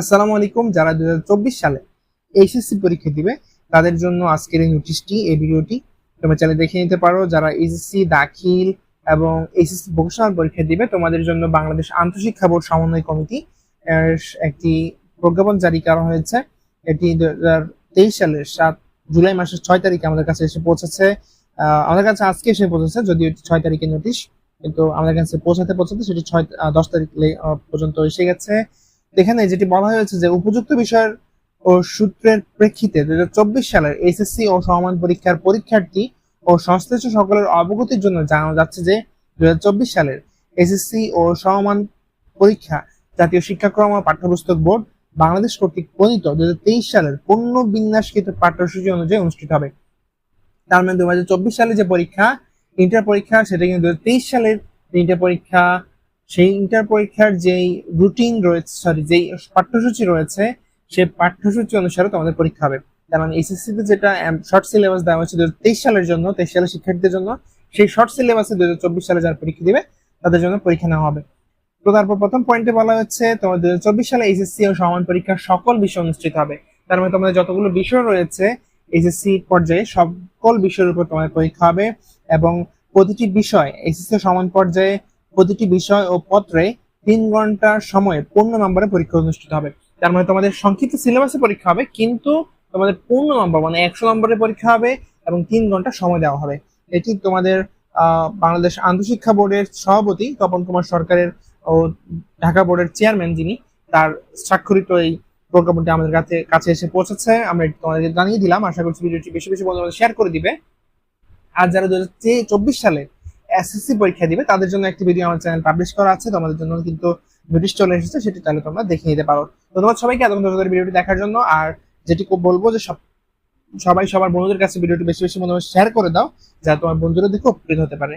আসসালামু আলাইকুম, যারা দুই হাজার চব্বিশ সালে এইচএসসি পরীক্ষা দিবে, তাদের জন্য আজকের এই নোটিশটি এই ভিডিওটি তোমরা চাইলে দেখে নিতে পারো। যারা এইচএসসি, দাখিল এবং এইচএসসি ভোকেশনাল পরীক্ষা দিবে, তোমাদের জন্য বাংলাদেশ আন্তঃশিক্ষা বোর্ড সমন্বয় কমিটি একটি প্রজ্ঞাপন জারি করা হয়েছে। এটি দু হাজার তেইশ সালের সাত জুলাই মাসের ছয় তারিখে আমাদের কাছে এসে পৌঁছেছে। আমাদের কাছে আজকে এসে পৌঁছেছে, যদিও এটি ছয় তারিখের নোটিশ কিন্তু আমাদের কাছে পৌঁছাতে পৌঁছাতে সেটি ছয় দশ তারিখ পর্যন্ত এসে গেছে। এখানে যেটি বলা হয়েছে যে উপযুক্ত বিষয়ের ও সূত্রের প্রেক্ষিতে দুই হাজার চব্বিশ সালের এসএসসি ও সমান পরীক্ষার পরীক্ষার্থী ও সংশ্লিষ্ট সকলের অবগতির জন্য জানানো যাচ্ছে যে দুহাজার চব্বিশ সালের এসএসসি ও সমান পরীক্ষা জাতীয় শিক্ষাক্রম ও পাঠ্যপুস্তক বোর্ড বাংলাদেশ কর্তৃক প্রণীত দুই হাজার তেইশ সালের পূর্ণ বিন্যাসকৃত পাঠ্যসূচি অনুযায়ী অনুষ্ঠিত হবে। তার মানে দুই হাজার চব্বিশ সালে যে পরীক্ষা ইন্টার পরীক্ষা, সেটা কিন্তু দুই হাজার তেইশ সালের ইন্টার পরীক্ষা সেই ইন্টার পরীক্ষার যেই রুটিন রয়েছে সরি যেই পাঠ্যসূচি রয়েছে সেই পাঠ্যসূচি অনুসারে তোমাদের পরীক্ষা হবে। তার মানে এসএসসি তে যেটা শর্ট সিলেবাস দেওয়া হয়েছে দু সালের জন্য, তেইশ সালের শিক্ষার্থীদের জন্য, সেই শর্ট সিলেবাসে দু হাজার চব্বিশ সালে যারা পরীক্ষা দিবে, তাদের জন্য পরীক্ষা নেওয়া হবে। তো তারপর প্রথম পয়েন্টে বলা হচ্ছে হাজার চব্বিশ সালে এইচএসসি ও সমান পরীক্ষার সকল বিষয় অনুষ্ঠিত হবে। তার মানে তোমাদের যতগুলো বিষয় রয়েছে এইচএসসি পর্যায়ে সকল বিষয়ের উপর তোমাদের পরীক্ষা হবে এবং প্রতিটি বিষয় এইচএসসি সমান পর্যায়ে প্রতিটি বিষয় ও পত্রে তিন ঘণ্টা সময়ে পূর্ণ নম্বরে পরীক্ষা অনুষ্ঠিত হবে। তার মানে তোমাদের সংক্ষিপ্ত সিলেবাসে পরীক্ষা হবে, কিন্তু তোমাদের পূর্ণ নম্বর মানে একশো নম্বরের পরীক্ষা হবে এবং তিন ঘণ্টা সময় দেওয়া হবে। এটি তোমাদের বাংলাদেশ আন্তঃশিক্ষা বোর্ডের সভাপতি তপন কুমার সরকারের ও ঢাকা বোর্ডের চেয়ারম্যান যিনি, তার স্বাক্ষরিত এই প্রজ্ঞাপনটি আমাদের কাছে কাছে এসে পৌঁছেছে। আমরা তোমাদের জানিয়ে দিলাম। আশা করছি ভিডিওটি বেশি বেশি বন্ধুদের শেয়ার করে দিবে। আর যারা দু সালে এসএসসি পরীক্ষা দিবে। তাদের জন্য একটি ভিডিও আমার চ্যানেল পাবলিশ করা আছে। তোমাদের জন্য কিন্তু নোটিশ চলে এসেছে, সেটি তাহলে তোমরা দেখে নিতে পারো। ধন্যবাদ সবাইকে এত ধরে ভিডিওটি দেখার জন্য। আর যেটি বলব যে সব সবাই সবার বন্ধুদের কাছে ভিডিওটি বেশি বেশি মনে শেয়ার করে দাও, যাতে তোমার বন্ধুরা দেখে উপকৃত হতে পারে।